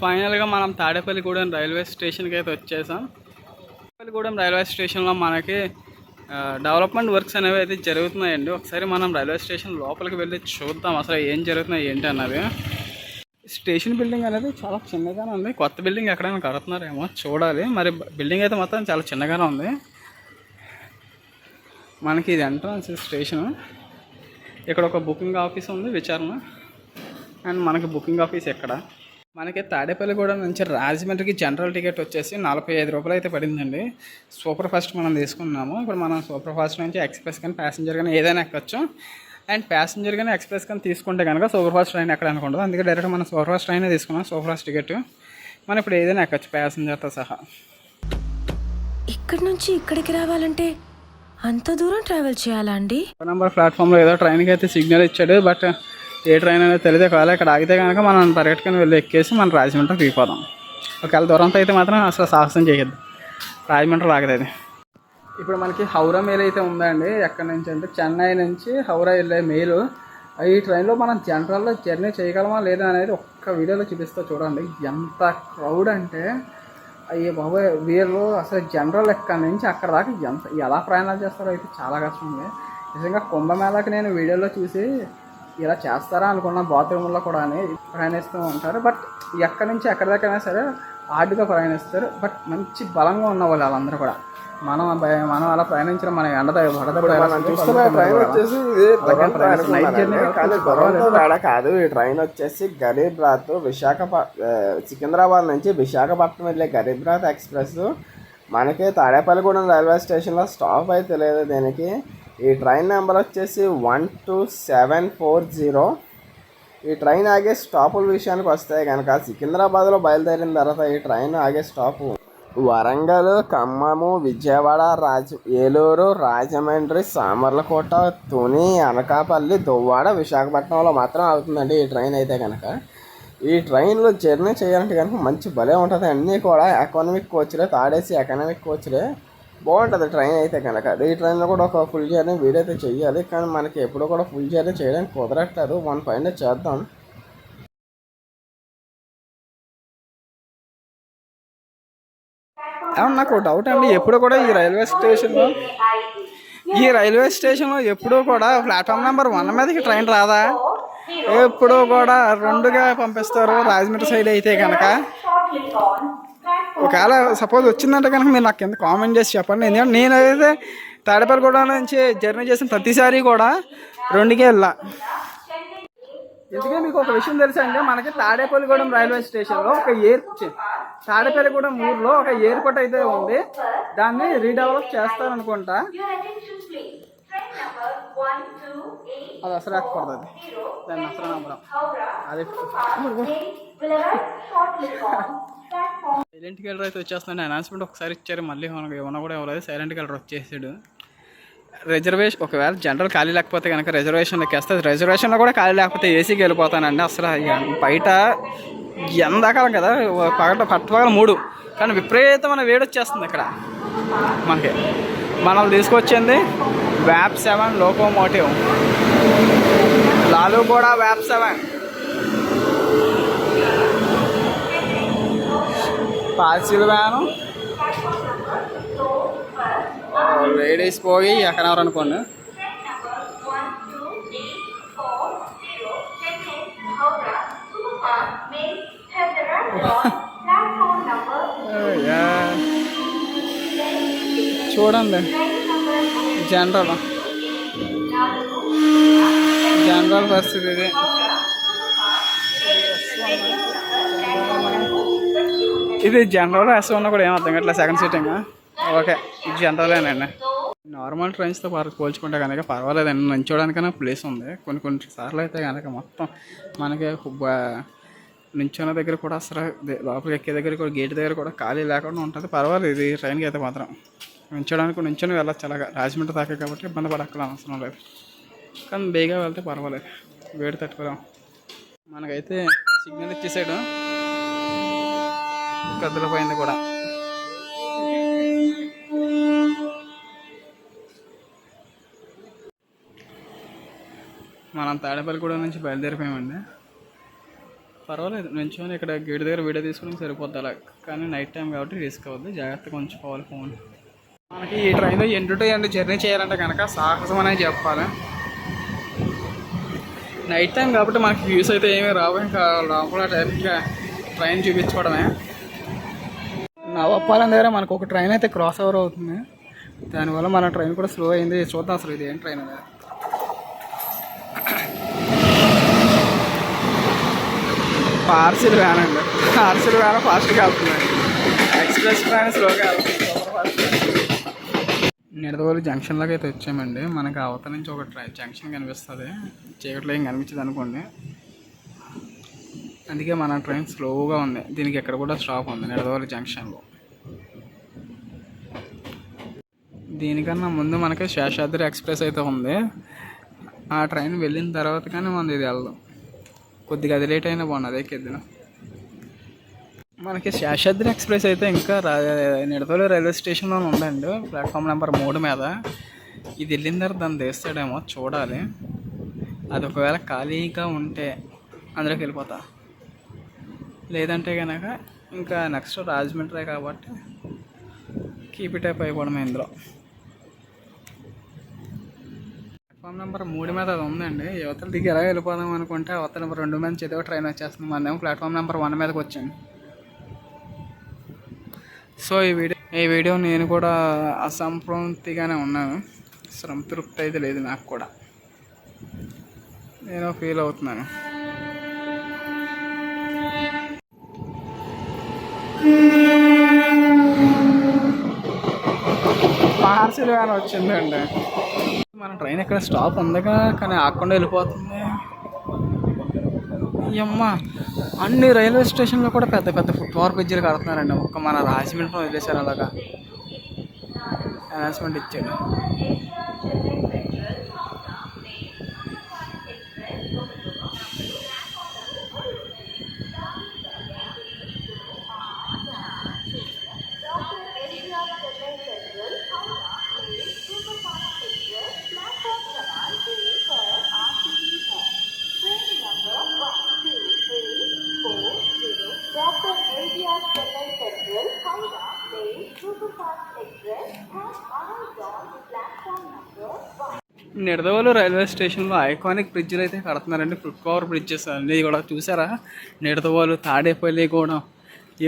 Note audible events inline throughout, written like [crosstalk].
ఫైనల్గా మనం తాడేపల్లిగూడెం రైల్వే స్టేషన్కి అయితే వచ్చేసాం. తాడేపల్లిగూడెం రైల్వే స్టేషన్లో మనకి డెవలప్మెంట్ వర్క్స్ అనేవి అయితే జరుగుతున్నాయండి. ఒకసారి మనం రైల్వే స్టేషన్ లోపలికి వెళ్ళి చూద్దాం అసలు ఏం జరుగుతున్నాయి ఏంటి అన్నది. స్టేషన్ బిల్డింగ్ అనేది చాలా చిన్నగానే ఉంది. కొత్త బిల్డింగ్ ఎక్కడైనా కడుతున్నారేమో చూడాలి. మరి బిల్డింగ్ అయితే మొత్తం చాలా చిన్నగానే ఉంది. మనకి ఇది ఎంట్రన్స్ స్టేషన్. ఇక్కడ ఒక బుకింగ్ ఆఫీస్ ఉంది విచారణ. అండ్ మనకి బుకింగ్ ఆఫీస్ ఎక్కడ? మనకి తాడేపల్లిగూడెం నుంచి రాజమండ్రికి జనరల్ టికెట్ వచ్చేసి నలభై ఐదు రూపాయలు అయితే పడిందండి. సూపర్ ఫాస్ట్ మనం తీసుకున్నాము. ఇప్పుడు మనం సూపర్ ఫాస్ట్ నుంచి ఎక్స్ప్రెస్ కానీ ప్యాసింజర్ కానీ ఏదైనా ఎక్కొచ్చు. అండ్ ప్యాసింజర్ కానీ ఎక్స్ప్రెస్ కానీ తీసుకుంటే కనుక సూపర్ ఫాస్ట్ ట్రైన్ ఎక్కడ అనుకుంటుంది అందుకే డైరెక్ట్ మనం సూపర్ ఫాస్ట్ ట్రైనే తీసుకున్నాం. Super fast ticket. మనం ఇప్పుడు ఏదైనా ఎక్కొచ్చు ప్యాసింజర్తో సహా. ఇక్కడి నుంచి ఇక్కడికి రావాలంటే అంత దూరం ట్రావెల్ చేయాలా అండి? నెంబర్ ప్లాట్ఫామ్లో ఏదో ట్రైన్కి అయితే సిగ్నల్ ఇచ్చాడు. బట్ ఏ ట్రైన్ అనేది తెలియదు ఒకవేళ ఇక్కడ ఆగితే కనుక మనం పరిగెట్టుకుని వెళ్ళి ఎక్కేసి మనం రాజమండ్రికి దిగిపోదాం. ఒకవేళ దూరంతో అయితే మాత్రం అసలు సాహసం చేయొద్దు. రాజమండ్రి ఆగుతుంది ఇప్పుడు మనకి హౌరా మెయిల్ అయితే ఉందండి. ఎక్కడి నుంచి అంటే చెన్నై నుంచి హౌరా వెళ్ళే మెయిల్ ఈ ట్రైన్లో మనం జనరల్లో జర్నీ చేయగలమా లేదా అనేది ఒక్క వీడియోలో చూపిస్తా చూడండి. ఎంత క్రౌడ్ అంటే అయ్యే బాబాయ్ వీళ్ళు అసలు జనరల్ ఎక్కడి నుంచి అక్కడ దాకా ఎంత ఎలా ప్రయాణాలు చేస్తారో అయితే చాలా కష్టం ఉంది నిజంగా కుంభమేళాకి నేను వీడియోలో చూసి ఇలా చేస్తారా అనుకున్న బాత్రూంలో కూడా అని ప్రయాణిస్తూ ఉంటారు. బట్ ఎక్కడి నుంచి ఎక్కడి దాకైనా సరే హార్డ్గా ప్రయాణిస్తారు. బట్ మంచి బలంగా ఉన్న వాళ్ళు వాళ్ళందరూ కూడా. మనం మనం అలా ప్రయాణించడం మన ఎండద తేడా కాదు ఈ ట్రైన్ వచ్చేసి గరీబ్ రాత్ విశాఖపట్నం సికింద్రాబాద్ నుంచి విశాఖపట్నం వెళ్ళే గరీబ్ రాత్ ఎక్స్ప్రెస్. మనకి తాడేపల్లిగూడెం రైల్వే స్టేషన్లో స్టాప్ అయితే లేదు దీనికి. ఈ ట్రైన్ నెంబర్ వచ్చేసి one two seven four zero. ఈ ట్రైన్ ఆగే స్టాపుల విషయానికి వస్తే కనుక సికింద్రాబాద్లో బయలుదేరిన తర్వాత ఈ ట్రైన్ ఆగే స్టాపు వరంగల్ ఖమ్మము విజయవాడ రాజ ఏలూరు రాజమండ్రి సామర్లకోట తుని అనకాపల్లి దువ్వాడ విశాఖపట్నంలో మాత్రం అవుతుందండి ఈ ట్రైన్ అయితే కనుక ఈ ట్రైన్లో జర్నీ చేయాలంటే కనుక మంచి భలే ఉంటుంది అన్నీ కూడా ఎకనామిక్ కోచ్లే తాడేసి ఎకనామిక్ కోచ్లే. బాగుంటుంది ట్రైన్ అయితే కనుక ఈ ట్రైన్లో కూడా ఒక ఫుల్ జర్నీ వీడైతే చేయాలి చెయ్యాలి. కానీ మనకి ఎప్పుడూ కూడా ఫుల్ జర్నీ చేయడానికి కుదరట్లేదు. వన్ పైన చేద్దాం. అవును నాకు డౌట్ అండి. ఎప్పుడు కూడా ఈ రైల్వే స్టేషన్లో ఈ రైల్వే స్టేషన్లో ఎప్పుడూ కూడా ప్లాట్ఫామ్ నెంబర్ వన్ మీదకి ట్రైన్ రాదా? ఎప్పుడూ కూడా రెండుగా పంపిస్తారు. రాజమండ్రి సైడ్ అయితే కనుక ఒకవేళ సపోజ్ వచ్చిందంటే కనుక మీరు నాకు కింద కామెంట్ చేసి చెప్పండి. ఎందుకంటే నేనైతే తాడేపల్లిగూడ నుంచి జర్నీ చేసిన ప్రతిసారి కూడా రెండుకే వెళ్ళా. ఎందుకంటే మీకు ఒక విషయం తెలుసా అంటే మనకి తాడేపల్లిగూడెం రైల్వే స్టేషన్లో ఒక ఎయిర్ తాడేపల్లిగూడెం ఊర్లో ఒక ఎయిర్పోర్ట్ అయితే ఉంది. దాన్ని రీడెవలప్ చేస్తారనుకుంటా. అది అసలు ఎక్కకూడదు అది. దాన్ని అసలు నమ్మడం అది [laughs] సైలెంట్ కలర్ అయితే వచ్చేస్తుంది అనౌన్స్మెంట్ ఒకసారి ఇచ్చారు. మళ్ళీ మనకి ఏమన్నా కూడా ఎవరైతే సైలెంట్ కలర్ వచ్చేసాడు. రిజర్వేషన్ ఒకవేళ జనరల్ ఖాళీ లేకపోతే కనుక రిజర్వేషన్ ఎక్కేస్తే రిజర్వేషన్లో కూడా ఖాళీ లేకపోతే ఏసీకి వెళ్ళిపోతానండి. అసలు బయట ఎండాకాలం కదా. పగట పట్టపగల మూడు. కానీ విపరీతమైన వేడి వచ్చేస్తుంది ఇక్కడ. మనకి. మనం తీసుకొచ్చింది వ్యాప్ సెవెన్ లోకోమోటివ్ లాలు కూడా వ్యాప్ సెవెన్ పార్సిల్ వ్యాను లేడీస్ పోయి ఎక్కడెవరు అనుకోండి. [laughs] చూడండి. జనరల్ జనరల్ పరిస్థితి ఇది. ఇది జనరల్ ఎస్ ఉన్నా కూడా ఏం అర్థం కావట్లేదు. Second seating. ఓకే జనరలేనండి. నార్మల్ ట్రైన్స్తో పాటు పోల్చుకుంటే కనుక పర్వాలేదండి నించోడానికైనా ప్లేస్ ఉంది. కొన్ని కొన్ని సార్లు అయితే కనుక మొత్తం మనకి నించున్న దగ్గర కూడా అసలు లోపలికి ఎక్కే దగ్గర కూడా గేట్ దగ్గర కూడా ఖాళీ లేకుండా ఉంటుంది. పర్వాలేదు ఇది ట్రైన్కి అయితే మాత్రం. నించోడానికి నించొని వెళ్ళచ్చు అలాగా. రాజమండ్రి దాకా కాబట్టి ఇబ్బంది పడక్కల అవసరం లేదు. కానీ బేగా వెళ్తే పర్వాలేదు. వేడి తట్టుకోలేం. మనకైతే సిగ్నల్ ఇచ్చేసాడు. కదిలిపోయింది కూడా. మనం తాడేపల్లిగూడ నుంచి బయలుదేరిపోయామండి. పర్వాలేదు నుంచొని ఇక్కడ గేట్ దగ్గర వీడియో తీసుకోవడానికి సరిపోద్ది అలా. కానీ నైట్ టైం కాబట్టి రిస్క్ అవ్వద్దు జాగ్రత్తగా ఉంచుకోవాలి ఫోన్. మనకి ఈ ట్రైన్లో ఎండు టు ఎండ్ జర్నీ చేయాలంటే కనుక సాహసం అనేది చెప్పాలి. నైట్ టైం కాబట్టి మనకి వ్యూస్ అయితే ఏమీ రావు ఇంకా లోపల టైంగా ట్రైన్ చూపించుకోవడమే. నవప్పాలెం దగ్గర మనకు ఒక ట్రైన్ అయితే క్రాస్ ఓవర్ అవుతుంది. దానివల్ల మన ట్రైన్ కూడా స్లో అయింది. చూద్దాం అసలు ఇది ఏం ట్రైన్ అనేది. పార్సిల్ వ్యాన్ అండి. పార్సిల్ వ్యాన్ ఫాస్ట్గా వెళ్తుంది ఎక్స్ప్రెస్ ట్రైన్ స్లోగా వెళ్తుంది. నిడదవోలు జంక్షన్లోకి అయితే వచ్చామండి. మనకి అవతల నుంచి ఒక ట్రై జంక్షన్ కనిపిస్తుంది. చీకట్లో ఏం కనిపించదు అనుకోండి. అందుకే మన ట్రైన్ స్లోగా ఉంది. దీనికి ఎక్కడ కూడా స్టాప్ ఉంది నిడదవోలు జంక్షన్లో దీనికన్నా ముందు మనకి శేషాద్రి ఎక్స్ప్రెస్ అయితే ఉంది. ఆ ట్రైన్ వెళ్ళిన తర్వాత కానీ మనది ఇది వెళ్దాం. కొద్దిగా అది లేట్ అయినా బాగుంది అదే ఎక్కిద్దాం మనకి శేషాద్రి ఎక్స్ప్రెస్ అయితే ఇంకా రా నిడతలో రైల్వే స్టేషన్లో ఉందండి. ప్లాట్ఫామ్ నెంబర్ మూడు మీద. ఇది వెళ్ళిన తర్వాత దాన్ని తీస్తాడేమో చూడాలి. అది ఒకవేళ ఖాళీగా ఉంటే అందులోకి వెళ్ళిపోతా. లేదంటే కనుక ఇంకా నెక్స్ట్ రాజమండ్రి కాబట్టి కీప్ ఇట్ అయిపోవడం ఇందులో. ప్లాట్ఫామ్ నెంబర్ మూడు మీద అది ఉందండి. యువతల దిగి ఎలా వెళ్ళిపోదాం అనుకుంటే అవతల రెండు మీద చేదో ట్రైన్ వచ్చేస్తుంది. మనదేమో ప్లాట్ఫామ్ నెంబర్ వన్ మీదకి వచ్చాను. సో ఈ వీడియో ఈ వీడియో నేను కూడా అసంతృప్తిగానే ఉన్నాను. సంతృప్తి అయితే లేదు నాకు కూడా. నేను ఫీల్ అవుతున్నాను. పార్సిల్ వ్యాన్ వచ్చిందండి. ట్రైన్ ఇక్కడ స్టాప్ ఉందిగా కానీ ఆకుండా వెళ్ళిపోతుంది. అమ్మ అన్ని రైల్వే స్టేషన్లో కూడా పెద్ద పెద్ద ఫుట్ ఓవర్ బ్రిడ్జిలు కడుతున్నారండి. ఒక్క మన రాజమండ్రిలో వదిలేశారు అలాగా. అనౌన్స్మెంట్ ఇచ్చాడు. Central, Howrah, Superfast Express has arrived on platform number 1. Nidadavolu railway స్టేషన్లో ఐకానిక్ బ్రిడ్జ్లు అయితే కడుతున్నారండి. ఫుట్ ఓవర్ బ్రిడ్జెస్ అన్నీ కూడా చూసారా? నిడదవోలు తాడేపల్లి కూడా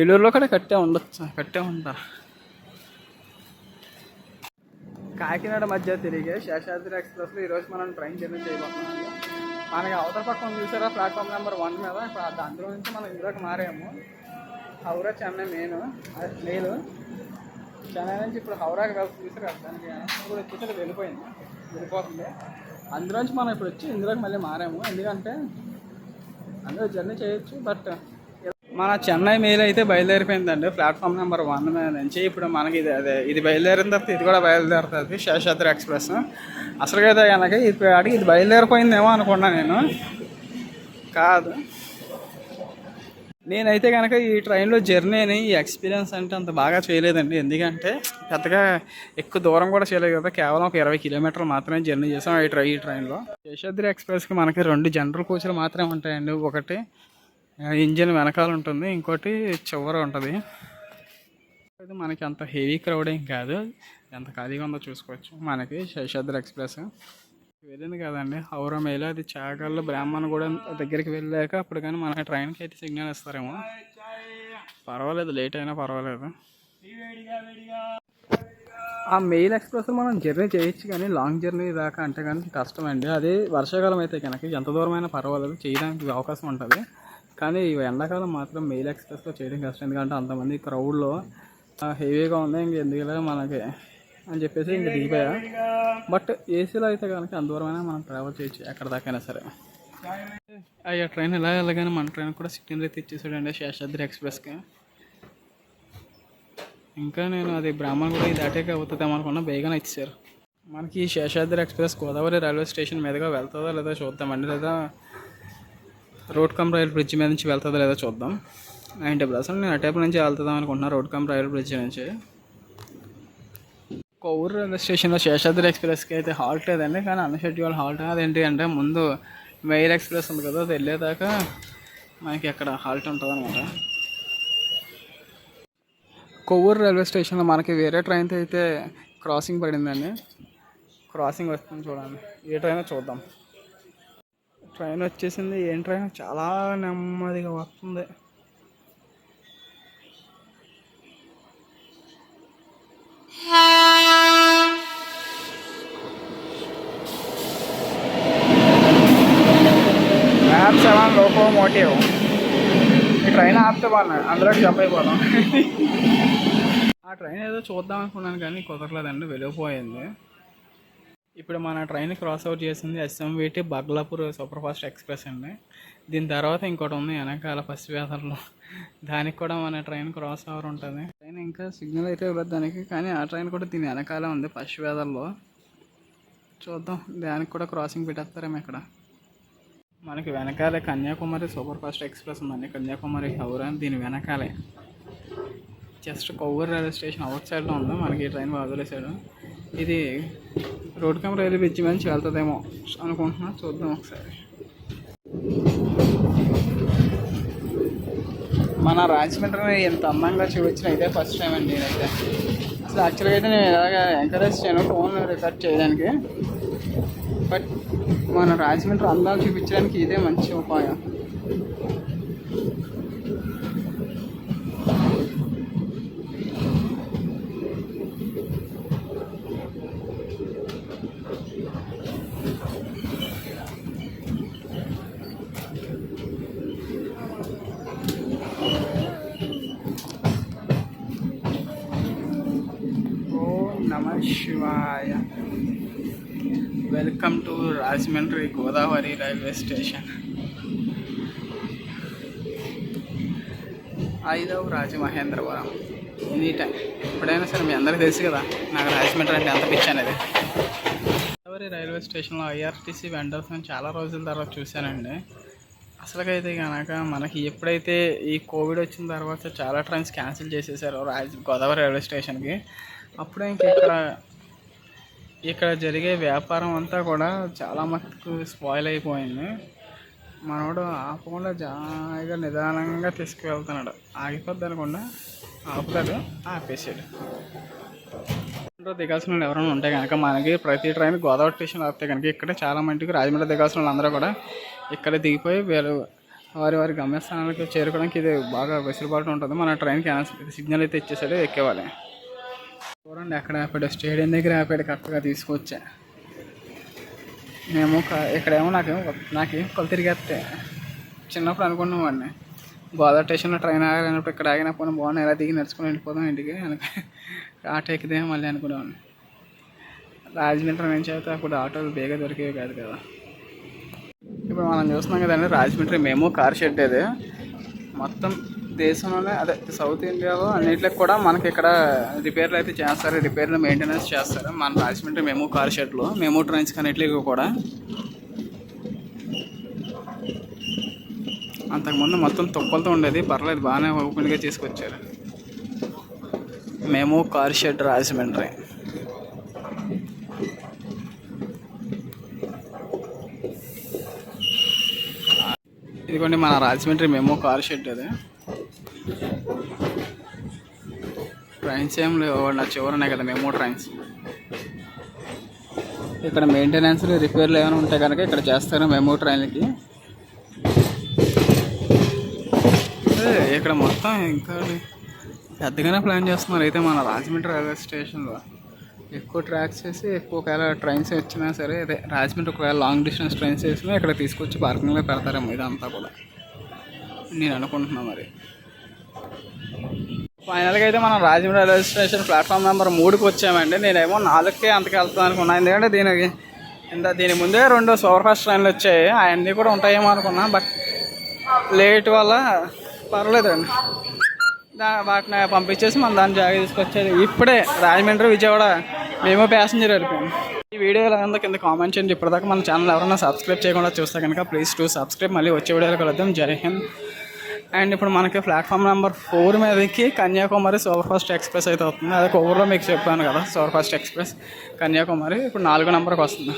ఏలూరులో కూడా కట్టే ఉండొచ్చు కట్టే ఉంటా కాకినాడ మధ్య తిరిగే శేషాద్రి ఎక్స్ప్రెస్లో ఈరోజు మనం ట్రైన్ జర్నీ చేయబోతున్నాం. మనకి అవతల పక్కన చూసారా ప్లాట్ఫామ్ నెంబర్ వన్ మీద. ఇప్పుడు అందులో నుంచి మనం ఇందులోకి మారాము. హౌరా చెన్నై మెయిన్ మెయిల్ చెన్నై నుంచి ఇప్పుడు హౌరాకి వెళ్తుంది చూసారా? దానికి ఇప్పుడు వచ్చేసరికి వెళ్ళిపోయింది. వెళ్ళిపోతుంది. అందులోంచి మనం ఇప్పుడు వచ్చి ఇందులోకి మళ్ళీ మారాము. ఎందుకంటే అందులో జర్నీ చేయొచ్చు బట్ మన చెన్నై మెయిల్ అయితే బయలుదేరిపోయిందండి. ప్లాట్ఫామ్ నెంబర్ వన్ నుంచి ఇప్పుడు మనకి ఇది అదే ఇది బయలుదేరిన తర్వాత ఇది కూడా బయలుదేరుతుంది. శేషాద్రి ఎక్స్ప్రెస్ అసలుగా అయితే కనుక ఇది అడిగి ఇది బయలుదేరిపోయిందేమో అనుకున్నా నేను. కాదు. నేనైతే కనుక ఈ ట్రైన్లో జర్నీని ఈ ఎక్స్పీరియన్స్ అంటే అంత బాగా చేయలేదండి. ఎందుకంటే పెద్దగా ఎక్కువ దూరం కూడా చేయలేదు కదా. కేవలం ఒక ఇరవై కిలోమీటర్లు మాత్రమే జర్నీ చేసాం ఈ ట్రై ఈ ట్రైన్లో. శేషాద్రి ఎక్స్ప్రెస్కి మనకి రెండు జనరల్ కోచ్లు మాత్రమే ఉంటాయండి. ఒకటి ఇంజిన్ వెనకాల ఉంటుంది. ఇంకోటి చివర ఉంటుంది. ఇది మనకి అంత హెవీ క్రౌడ్ ఏం కాదు. ఎంత ఖాళీగా ఉందో చూసుకోవచ్చు. మనకి శేషాద్రి ఎక్స్ప్రెస్. వెళ్ళింది కదండి. హౌరా వెళ్ళి అది చాకల్లో బ్రాహ్మణ్ కూడా దగ్గరికి వెళ్ళాక అప్పుడు కానీ మన ట్రైన్కి అయితే సిగ్నల్ ఇస్తారేమో. పర్వాలేదు లేట్ అయినా పర్వాలేదు. ఆ మెయిల్ ఎక్స్ప్రెస్ మనం జర్నీ చేయొచ్చు కానీ లాంగ్ జర్నీ దాకా అంటే కానీ కష్టం అండి అది వర్షాకాలం అయితే కనుక ఎంత దూరమైనా పర్వాలేదు చేయడానికి అవకాశం ఉంటుంది. కానీ ఎండాకాలం మాత్రం మెయిల్ ఎక్స్ప్రెస్లో చేయడం కష్టం. ఎందుకంటే అంతమంది క్రౌడ్లో హెవీగా ఉంది ఇంక ఎందుకులే మనకి అని చెప్పేసి ఇంక దిగిపోయా. బట్ ఏసీలో అయితే కనుక అందువరమైనా మనం ట్రావెల్ చేయొచ్చు ఎక్కడ దాకైనా సరే. అయ్యా ట్రైన్ ఎలా వెళ్ళగానే మన ట్రైన్ కూడా సిక్కింద్ర అయితే ఇచ్చేసాడండి శేషాద్రి ఎక్స్ప్రెస్కి. ఇంకా నేను అది బ్రాహ్మణ్ కూడా ఇది అటాక్ అవుతుందేమో అనుకున్నా బేగానే ఇచ్చారు మనకి ఈ Seshadri express Godavari railway station మీదుగా వెళ్తుందో లేదో చూద్దామండి లేదా రోడ్ కమ్ రైల్ బ్రిడ్జ్ మీద నుంచి వెళ్తుందో లేదో చూద్దాం. నైంటీ పర్సెంట్ నేను అటేపు నుంచి వెళ్తుందాం అనుకుంటున్నాను రోడ్ కమ్ రైల్ బ్రిడ్జ్ నుంచి. కొవ్వూరు రైల్వే స్టేషన్లో శేషాద్రి ఎక్స్ప్రెస్కి అయితే హాల్ట్ లేదండి కానీ అన్షెడ్యూల్ హాల్ట్ అదేంటి అంటే ముందు మెయిల్ ఎక్స్ప్రెస్ ఉంది కదా అది వెళ్ళేదాకా మనకి అక్కడ హాల్ట్ ఉంటుంది అనమాట కొవ్వూరు రైల్వే స్టేషన్లో మనకి వేరే ట్రైన్తో అయితే క్రాసింగ్ పడిందండి. క్రాసింగ్ వస్తుంది చూడండి. ఏ ట్రైన్ చూద్దాం. ట్రైన్ వచ్చేసింది. ఏం ట్రైన్ చాలా నెమ్మదిగా వస్తుంది. లోకోమోటివ్ ఈ ట్రైన్ ఆపితే బాగున్నాడు అందులో జంప్ అయిపోదాం ఆ ట్రైన్ ఏదో చూద్దాం అనుకున్నాను కానీ కుదరలేదండి వెళ్ళిపోయింది. ఇప్పుడు మన ట్రైన్ క్రాస్ అవుట్ చేసింది SMVT Bhagalpur super fast express అండి. దీని తర్వాత ఇంకోటి ఉంది వెనకాల పసివేదర్లో దానికి కూడా మన ట్రైన్ క్రాస్ ఓవర్ ఉంటుంది. ట్రైన్ ఇంకా సిగ్నల్ అయితే ఇవ్వదు దానికి కానీ ఆ ట్రైన్ కూడా దీని వెనకాల ఉంది పసివేదర్లో చూద్దాం దానికి కూడా క్రాసింగ్ పెట్టేస్తారేమో ఇక్కడ. మనకి వెనకాలే కన్యాకుమారి సూపర్ ఫాస్ట్ ఎక్స్ప్రెస్ ఉందండి కన్యాకుమారి హౌరా దీని వెనకాలే. Just Kovvur railway station out సైడ్లో ఉంది. మనకి ఈ ట్రైన్ వదిలేసాడు ఇది రోడ్ కమ్ రైల్వే బ్రిడ్జ్ మంచి వెళ్తుందేమో అనుకుంటున్నా. చూద్దాం ఒకసారి. మన రాజమండ్రిని ఎంత అందంగా చూపించిన ఇదే ఫస్ట్ టైం అండి నేనైతే. అసలు యాక్చువల్గా అయితే నేను ఎలాగ ఎంకరేజ్ చేయను ఫోన్ రికార్డ్ చేయడానికి. బట్ మన రాజమండ్రి అందాలు చూపించడానికి ఇదే మంచి ఉపాయం. ఓం నమ శివాయ. Welcome to Rajahmundry Godavari railway station. ఐదవ రాజమహేంద్రవరం. ఎనీ టైం ఎప్పుడైనా సరే మీ అందరికీ తెలుసు కదా నాకు రాజమండ్రి అంటే ఎంత పిచ్చి అనేది. గోదావరి రైల్వే స్టేషన్లో ఐఆర్టీసీ వెండర్స్ నేను చాలా రోజుల తర్వాత చూశానండి. అసలుకైతే కనుక మనకి ఎప్పుడైతే ఈ కోవిడ్ వచ్చిన తర్వాత చాలా ట్రైన్స్ క్యాన్సిల్ చేసేసారు రాజ గోదావరి రైల్వే స్టేషన్కి అప్పుడే ఇంక ఇక్కడ ఇక్కడ జరిగే వ్యాపారం అంతా కూడా చాలా మటుకు స్పాయిల్ అయిపోయింది. మనోడు ఆపకుండా జాయిగా నిదానంగా తీసుకువెళ్తున్నాడు ఆగిపోద్ది అనకుండా ఆపుతాడు ఆపేసాడు. దిగాల్సిన వాళ్ళు ఎవరైనా ఉంటే కనుక మనకి ప్రతి ట్రైన్ గోదావరి స్టేషన్ ఆపితే కనుక ఇక్కడే చాలా మందికి రాజమండ్రి దిగాల్సిన వాళ్ళందరూ కూడా ఇక్కడ దిగిపోయి వీళ్ళు వారి వారి గమ్యస్థానాలకు చేరుకోవడానికి ఇది బాగా వెసులుబాటు ఉంటుంది. మన ట్రైన్ క్యాన్సిల్ సిగ్నల్ అయితే ఇచ్చేసాడు ఎక్కేవాలి చూడండి ఎక్కడ ఆపాడు. స్టేడియం దగ్గర ఆపాడు కరెక్ట్గా తీసుకొచ్చా. మేము ఇక్కడేమో నాకు నాకు కొలు తిరిగేస్తే చిన్నప్పుడు అనుకున్నామండి గోదావరి స్టేషన్లో ట్రైన్ ఆగినప్పుడు ఇక్కడ ఆగినప్పుడు బాగున్నాయి ఎలా దిగి నడుచుకుని వెళ్ళిపోదాం ఇంటికి [laughs] ఆటో ఎక్కితే మళ్ళీ అనుకునేవాడిని రాజమండ్రి నుంచి అయితే అప్పుడు ఆటోలు బేగా దొరికేవి కాదు కదా. ఇప్పుడు మనం చూస్తున్నాం కదండి రాజమండ్రి మేము కార్ షెడ్ ఇది. మొత్తం దేశంలోనే అదే సౌత్ ఇండియాలో అన్నింటికి కూడా మనకి ఇక్కడ రిపేర్లు అయితే చేస్తారు. రిపేర్లు మెయింటెనెన్స్ చేస్తారు. మన రాజమండ్రి మేము కార్ షెడ్లో మేము ట్రైన్స్ అన్నిటికి కూడా. అంతకుముందు మొత్తం తుప్పలతో ఉండేది. పర్లేదు బాగానే ఓపెన్గా తీసుకొచ్చారు. మేము కార్ షెడ్ రాజమండ్రి. ఇదిగోండి మన రాజమండ్రి మేము కార్ షెడ్ అది. ట్రైన్స్ ఏం లేవు నా చివరనే కదా మెమో ట్రైన్స్ ఇక్కడ మెయింటెనెన్స్ రిపేర్లు ఏమైనా ఉంటే కనుక ఇక్కడ చేస్తారు మెమో ట్రైన్లకి. అదే ఇక్కడ మొత్తం ఇంకా పెద్దగానే ప్లాన్ చేస్తున్నారు. అయితే మన రాజమండ్రి రైల్వే స్టేషన్లో ఎక్కువ ట్రాక్స్ చేసి ఎక్కువ ఒకవేళ ట్రైన్స్ వచ్చినా సరే అదే రాజమండ్రి ఒకవేళ లాంగ్ డిస్టెన్స్ ట్రైన్స్ వేసినా ఇక్కడ తీసుకొచ్చి పార్కింగ్లో పెడతారేమో ఇదంతా కూడా. నేను అనుకుంటున్నాను మరి. ఫైనల్గా అయితే మనం Rajahmundry railway station platform number మూడుకి వచ్చామండి. నేనేమో నాలుగుకే అంతకెళ్తాను అనుకున్నాను ఎందుకంటే దీనికి ఇంత దీని ముందే రెండు సూపర్ ఫాస్ట్ ట్రైన్లు వచ్చాయి. అవన్నీ కూడా ఉంటాయేమో అనుకున్నా. బట్ లేట్ వల్ల పర్వాలేదండి. దా వాటిని పంపించేసి మనం దాన్ని జాగ్రత్త తీసుకొచ్చేది. ఇప్పుడే రాజమండ్రి విజయవాడ మేము ప్యాసింజర్ వెళ్ళిపోయాం. ఈ వీడియోలో ఎలా కింద కామెంట్ చేయండి. ఇప్పటిదాకా మన ఛానల్ ఎవరైనా సబ్స్క్రైబ్ చేయకుండా చూస్తే కనుక ప్లీజ్ టు సబ్స్క్రైబ్ మళ్ళీ వచ్చే వీడియోలో కలుద్దాం. జై హింద్. అండ్ ఇప్పుడు మనకి ప్లాట్ఫామ్ నెంబర్ ఫోర్ మీదకి కన్యాకుమారి సూపర్ ఫాస్ట్ ఎక్స్ప్రెస్ అయితే అవుతుంది అదే కొవ్వూరులో మీకు చెప్పాను కదా సూపర్ ఫాస్ట్ ఎక్స్ప్రెస్ కన్యాకుమారి. ఇప్పుడు నాలుగో నెంబర్కి వస్తుంది.